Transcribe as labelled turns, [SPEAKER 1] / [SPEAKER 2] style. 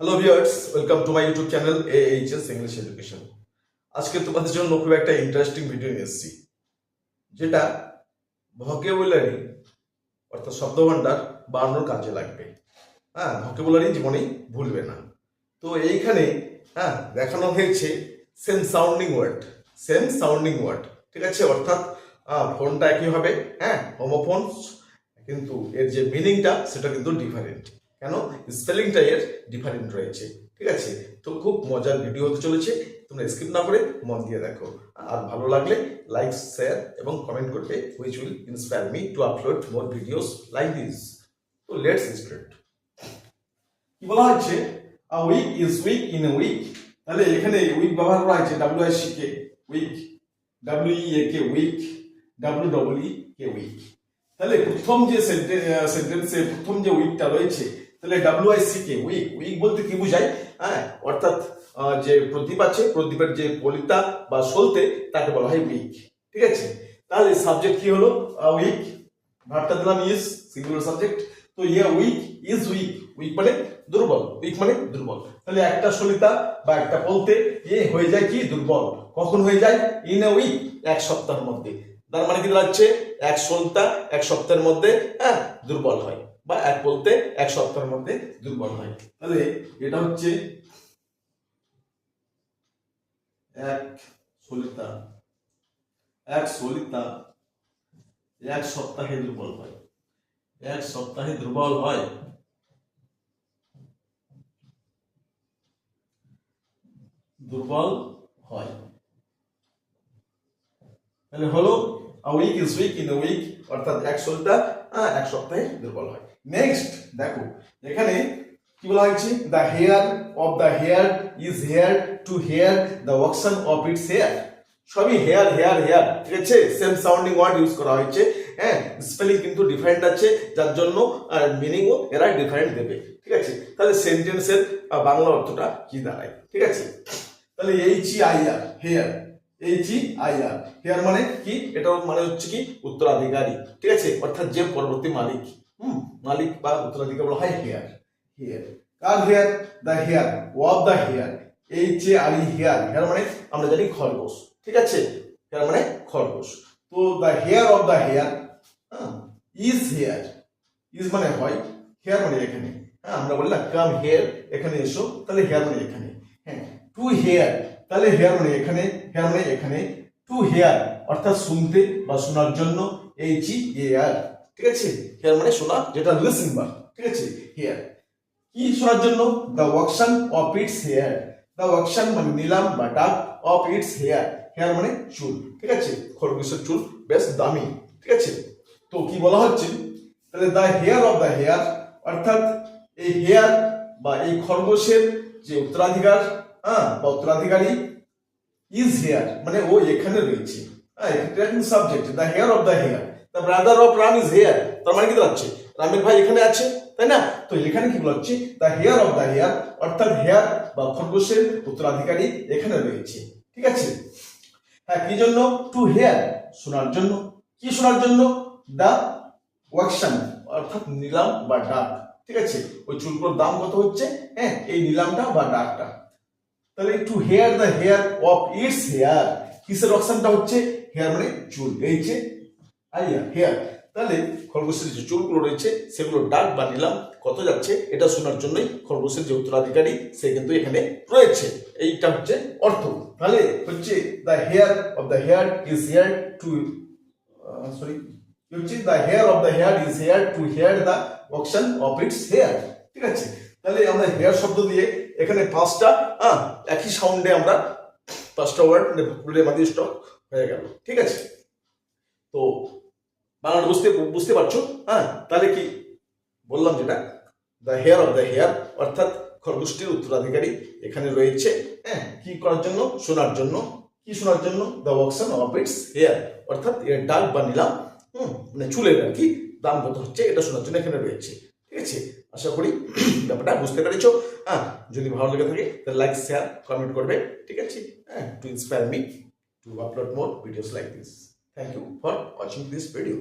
[SPEAKER 1] Hello viewers welcome to my YouTube channel HS English education আজকে তোমাদের জন্য খুব একটা ইন্টারেস্টিং ভিডিও নিয়ে এসেছি, যেটা ভকেবুলারি অর্থাৎ শব্দভাণ্ডার বাড়ানোর কাজে লাগবে। হ্যাঁ ভকেবুলারি জীবনেই ভুলবে না। তো এইখানে হ্যাঁ দেখানো হয়েছে same sounding word same sounding word ঠিক আছে? অর্থাৎ ফোনটা একই হবে হ্যাঁ হোমোফোন কিন্তু এর যে মিনিংটা সেটা কিন্তু ডিফারেন্ট কেন? স্পেলিংটা এর ডিফারেন্ট রয়েছে, ঠিক আছে? তো খুব মজার ভিডিও হতে চলেছে, তোমরা স্কিপ না করে মন দিয়ে দেখো। আর ভালো লাগলে লাইক শেয়ার এবং কমেন্ট করবে which will inspire me to upload more videos like this তো লেটস স্টার্ট কি বলা হচ্ছে a wick is weak in a week তাহলে এখানে উইক ব্যবহার করা হয়েছে W I C K wick W E A K weak W W K week তাহলে প্রথম যে সেন্টেন্সে প্রথম যে উইকটা রয়েছে তাহলে W I C K wick wick বলতে কি বোঝায় হ্যাঁ অর্থাৎ যে প্রদীপ আছে, প্রদীপের যে কলিতা বা সলতে তাকে বলা হয় উইক ঠিক আছে? তাহলে সাবজেক্ট কি হলো? উইক ভাবটা দিলাম ইজ সিঙ্গুলার সাবজেক্ট তো ইয়ে উইক ইজ উইক উইক মানে দুর্বল উইক মানে দুর্বল। তাহলে একটা সলিতা বা একটা বলতে এ হয়ে যায় কি? দুর্বল। কখন হয়ে যায়? ইন এ উইক এক সপ্তাহের মধ্যে। তার মানে কি দাঁড়াচ্ছে? এক সলতা এক সপ্তাহের মধ্যে হ্যাঁ দুর্বল হয়। বা এক বলতে এক সপ্তাহের মধ্যে দুর্বল হয়। তাহলে এটা হচ্ছে এক সলিতা। এক সলিতা এক সপ্তাহে দুর্বল হয়। এক সপ্তাহে দুর্বল হয়। দুর্বল হয়। তাহলে হলো is weak in a week, অর্থাৎ এক সপ্তাহ এক সপ্তাহে দুর্বল হয়। নেক্সট দেখো, এখানে কি বলা হয়েছে? The heir of the hare is here to hear the auction of its hair সবই হেয়ার হেয়ার হেয়ার ঠিক আছে? সেম সাউন্ডিং ওয়ার্ড ইউজ করা হয়েছে। হ্যাঁ স্পেলিং কিন্তু ডিফারেন্ট আছে, যার জন্য মিনিংও এরা ডিফারেন্ট দেবে। ঠিক আছে? তাহলে সেন্টেন্সের বাংলা অর্থটা কি দাঁড়ায়? ঠিক আছে? তাহলে H E I R heir H E I R heir মানে কি? এটার মানে হচ্ছে কি? উত্তরাধিকারী। ঠিক আছে? অর্থাৎ যে পরবর্তী মালিক। হুম? মালিক বা উত্তরাধিকারী বলা হয় heir heir car heir the heir of the hare H A R hare hare মানে আমরা জানি খরগোশ। ঠিক আছে? হেয়ার মানে খরগোশ। তো the heir of the hare is here is মানে হয়। হেয়ার মানে এখানে। হ্যাঁ আমরা বললাম কাম হেয়ার এখানে এসো। তাহলে হেয়ার মানে এখানে। হ্যাঁ টু হেয়ার তাহলে হেয়ার মানে এখানে হেয়ার মানে এখানে টু হেয়ার অর্থাৎ শুনতে বা শোনার জন্য এইচ ই এয়ার ঠিক আছে? হেয়ার মানে শোনা, যেটা লিসিং বার, ঠিক আছে? হেয়ার কি শোনার জন্য? The auction of its hair the auction মানে নিলাম বা ডাক অফ ইটস হেয়ার হেয়ার মানে চুল, ঠিক আছে? খরগোশের চুল, বেশ দামি, ঠিক আছে? তো কি বলা হচ্ছে? তাহলে the heir of the hare অর্থাৎ এই হেয়ার বা এই খরগোশের যে উত্তরাধিকার হ্যাঁ বা উত্তরাধিকারী ইজ হেয়ার মানে ও এখানে রয়েছে। হ্যাঁ এটা subject the heir of the hare the brother of Ram is heir তার মানে কি দাঁড়াচ্ছে রামের ভাই এখানে আছে, তাই না? তো এখানে কি বলা হচ্ছে the heir of the hare অর্থাৎ হেয়ার বা খরগোশের উত্তরাধিকারী এখানে রয়েছে। ঠিক আছে? হ্যাঁ কি জন্য? টু হেয়ার শোনার জন্য। কি শোনার জন্য? দা ওয়াকশন অর্থাৎ নিলাম বা ডাক ঠিক আছে? ওই চুলগুলোর দাম কত হচ্ছে? হ্যাঁ এই নিলামটা বা ডাকটা তাহলে to hear the hair of its hair কিসের অপশনটা হচ্ছে হেয়ার মানে চুল, এই যে আইয়া হেয়ার তাহলে খরগোশের যে চুলগুলো রয়েছে, সেগুলো ডাক বা নিলাম কত যাচ্ছে, এটা শোনার জন্যই খরগোশের যে উত্তরাধিকারী সে কিন্তু এখানে রয়েছে। এইটা হচ্ছে অর্থ। তাহলে হচ্ছে the heir of the hare is here to sorry হচ্ছে? The heir of the hare is here to hear the option of its hair ঠিক আছে? তাহলে আমরা হেয়ার শব্দ দিয়ে এখানে পাঁচটা হ্যাঁ একই সাউন্ডে আমরা পাঁচটা ওয়ার্ড ভুলে আমাদের স্টক হয়ে গেল, ঠিক আছে? তো বাংলাটা বুঝতে বুঝতে পারছ? হ্যাঁ তাহলে কি? বললাম যেটা the heir of the hare অর্থাৎ খরগোষ্ঠীর উত্তরাধিকারী এখানে রয়েছে হ্যাঁ কি করার জন্য? শোনার জন্য। কি শোনার জন্য? The auction of its hair অর্থাৎ এর ডাক বা নিলাম, হুম মানে চুলের আর কি, দাম কত হচ্ছে? এটা শোনার জন্য এখানে রয়েছে, ঠিক আছে? আশা করি ব্যাপারটা বুঝতে পেরেছ। হ্যাঁ যদি ভালো লেগে থাকে, তাহলে লাইক শেয়ার কমেন্ট করবে। ঠিক আছে? হ্যাঁ to inspire me to upload more videos like this thank you for watching this video